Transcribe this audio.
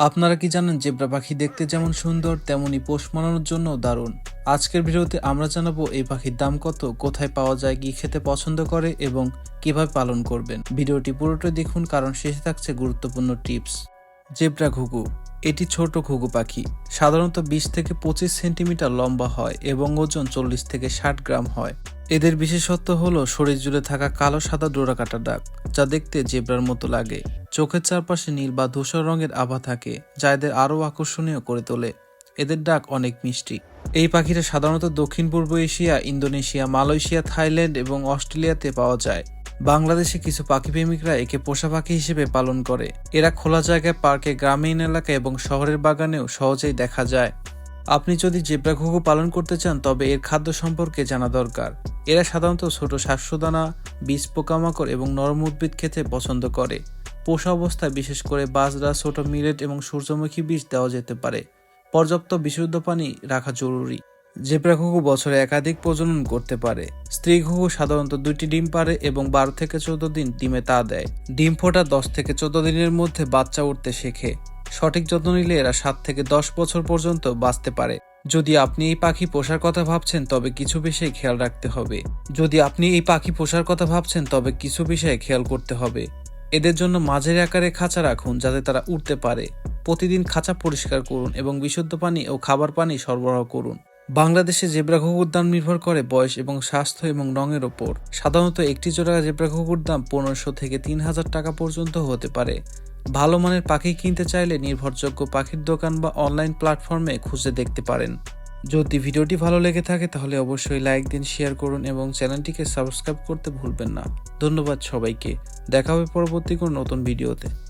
আপনারা কি জানেন জেব্রা পাখি দেখতে যেমন সুন্দর তেমনই পোষ মানানোর জন্য দারুণ। আজকের ভিডিওতে আমরা জানাব এই পাখির দাম কত, কোথায় পাওয়া যায়, কি খেতে পছন্দ করে এবং কীভাবে পালন করবেন। ভিডিওটি পুরোটাই দেখুন, কারণ শেষে থাকছে গুরুত্বপূর্ণ টিপস। জেব্রা ঘুঘু। এটি ছোট ঘুঘু পাখি। সাধারণত বিশ থেকে পঁচিশ সেন্টিমিটার লম্বা হয় এবং ওজন চল্লিশ থেকে ষাট গ্রাম হয়। এদের বিশেষত্ব হলো শরীর জুড়ে থাকা কালো সাদা ডোরাকাটা দাগ, যা দেখতে জেব্রার মতো লাগে। চোখের চারপাশে নীল বা ধূসর রঙের আভা থাকে, যা এদের আরও আকর্ষণীয় করে তোলে। এদের ডাক অনেক মিষ্টি। এই পাখিটা সাধারণত দক্ষিণ পূর্ব এশিয়া, ইন্দোনেশিয়া, মালয়েশিয়া, থাইল্যান্ড এবং অস্ট্রেলিয়াতে পাওয়া যায়। বাংলাদেশে কিছু পাখি প্রেমিকরা একে পোষা পাখি হিসেবে পালন করে। এরা খোলা জায়গায়, পার্কে, গ্রামীণ এলাকায় এবং শহরের বাগানেও সহজেই দেখা যায়। আপনি যদি জেব্রা ঘুঘু পালন করতে চান, তবে এর খাদ্য সম্পর্কে জানা দরকার। এরা সাধারণত ছোট শস্যদানা বীজ পোকামাকড় এবং নরম উদ্ভিদ খেতে পছন্দ করে। পোষা অবস্থায় বিশেষ করে বাজরা, ছোট মিলেট এবং সূর্যমুখী বীজ দেওয়া যেতে পারে। পর্যাপ্ত বিশুদ্ধ পানি রাখা জরুরি জেব্রা ঘুঘু বছরে একাধিক প্রজনন করতে পারে। স্ত্রী ঘুঘু সাধারণত দুইটি ডিম পারে এবং বারো থেকে চোদ্দ দিন ডিমে তা দেয়। ডিম ফোটা দশ থেকে চোদ্দ দিনের মধ্যে বাচ্চা উঠতে শেখে। সঠিক যত্ন নিলে এরা সাত থেকে দশ বছর পর্যন্ত বাঁচতে পারে। যদি আপনি এই পাখি পোষার কথা ভাবছেন, তবে কিছু বিষয়ে খেয়াল রাখতে হবে। যদি আপনি এই পাখি পোষার কথা ভাবছেন, তবে কিছু বিষয়ে খেয়াল করতে হবে। এদের জন্য মাঝের আকারে খাঁচা রাখুন যাতে তারা উঠতে পারে। প্রতিদিন খাঁচা পরিষ্কার করুন এবং বিশুদ্ধ পানি ও খাবার পানি সরবরাহ করুন। বাংলাদেশে জেব্রা ঘুঘুর দাম নির্ভর করে বয়স এবং স্বাস্থ্য এবং রঙের ওপর। সাধারণত একটি জোড়া জেব্রা ঘুঘুর দাম পনেরোশো থেকে তিন হাজার টাকা পর্যন্ত হতে পারে। ভালো মানের পাখি কিনতে চাইলে নির্ভরযোগ্য পাখির দোকান বা অনলাইন প্ল্যাটফর্মে খুঁজে দেখতে পারেন। যদি ভিডিওটি ভালো লেগে থাকে, তাহলে অবশ্যই লাইক দিন শেয়ার করুন এবং চ্যানেলটিকে সাবস্ক্রাইব করতে ভুলবেন না। ধন্যবাদ সবাইকে। দেখা হবে পরবর্তী কোনো নতুন ভিডিওতে।